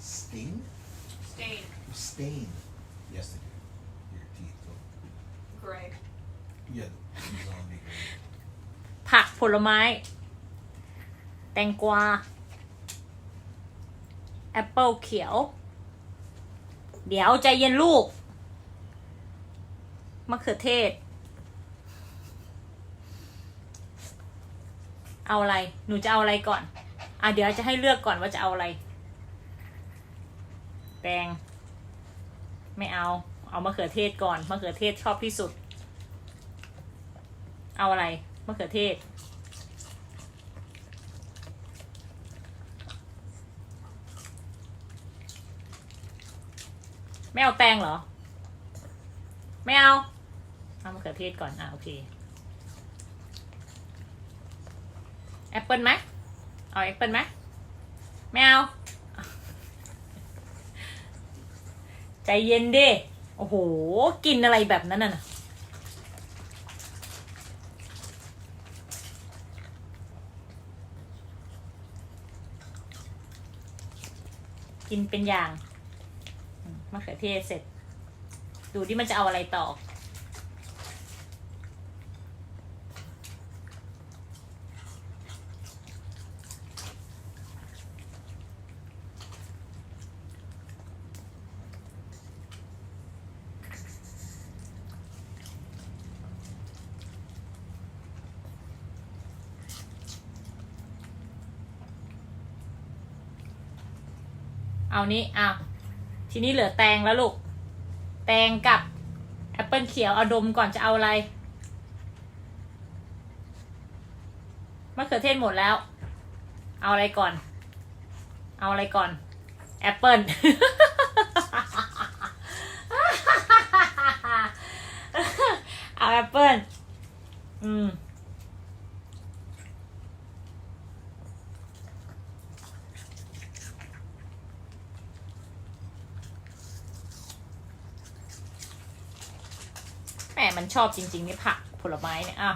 Sting? Stain. Stain. Yes, they do. Your teeth will. Gray. Yeah, zombie. ผักผลไม้ แตงกวา แอปเปิลเขียว เดี๋ยวใจเย็นลูก มะเขือเทศ เอาอะไร หนูจะเอาอะไรก่อน อะเดี๋ยวจะให้เลือกก่อนว่าจะเอาอะไร แตง ไม่เอา เอามะเขือเทศก่อนมะเขือเทศชอบที่สุด เอาอะไรมะเขือเทศ ไม่เอาแตงเหรอ ไม่เอา เอามะเขือเทศก่อน อะ โอเค แอปเปิลไหมเอาแอปเปิลไหมไม่เอา ใจเย็นดิโอ้โห กินอะไรแบบนั้นน่ะกินเป็นอย่างมมะเขือเทศเสร็จ ดูที่มันจะเอาอะไรต่อ เอานี้อะทีนี้เหลือแตงแล้วลูก แตงกับแอปเปิลเขียวเอาดมก่อนจะเอาอะไรมะเขือเทศหมดแล้ว เอาอะไรก่อน เอาอะไรก่อน แอปเปิลเอาแอปเปิลอืม มันชอบจริงๆนี่ผักผลไม้เนี่ยอะ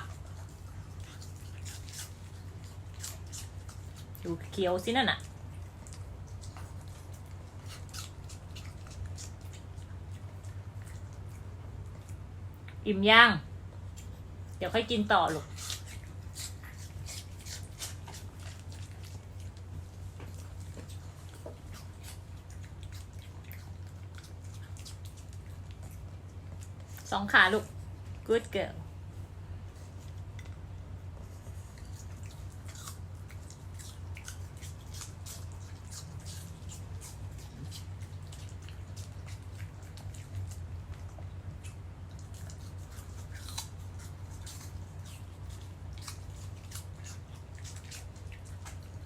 ดูเคี้ยวสินั่นน่ะอิ่มย่าง เดี๋ยวค่อยกินต่อลูก สองขาลูก good girl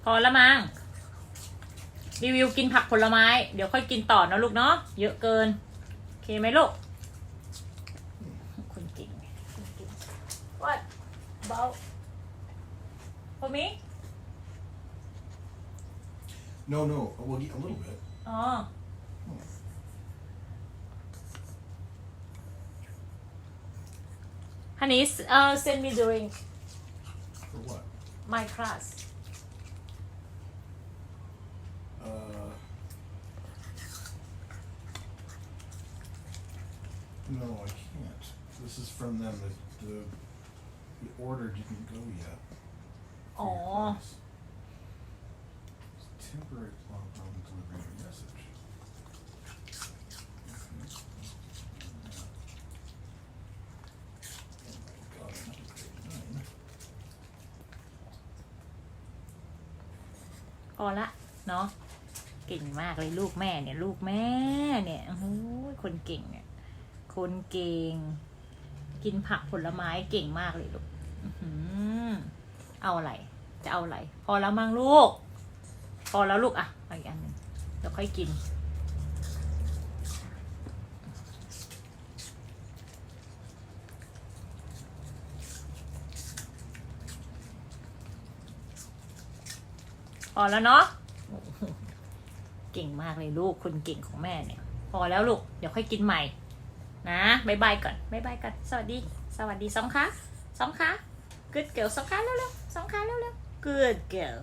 พอละมั้งรีวิวกินผักผลไม้ เดี๋ยวค่อยกินต่อนะลูกเนาะเยอะเกิน โอเคไหมลูก about for me No, no. Well, a little bit. อ๋อ Honey uh send me the ring. For what? my class Uh. No, I can't. This is from them. The, the, the order didn't go yet. for your Aw. class. Temporary problem problem delivering a message. Oh my God, I'm not grade nine. พอละเนาะเก่งมากเลยลูกแม่เนี่ย ลูกแม่เนี่ยโอ้โหคนเก่งเนี่ย คนเก่ง กินผักผลไม้เก่งมากเลยลูกเอาอะไร จะเอาอะไร พอแล้วมั้งลูก พอแล้วลูกอะเอาอีกอันหนึ่งเดี๋ยวค่อยกิน พอแล้วเนาะ เก่งมากเลยลูก คนเก่งของแม่เนี่ย พอแล้วลูก เดี๋ยวค่อยกินใหม่ นะบายบายก่อนบายบายก่อน สวัสดี สวัสดีสองขาสองขา good girl สองขาเร็วๆสองขาเร็วๆ good girl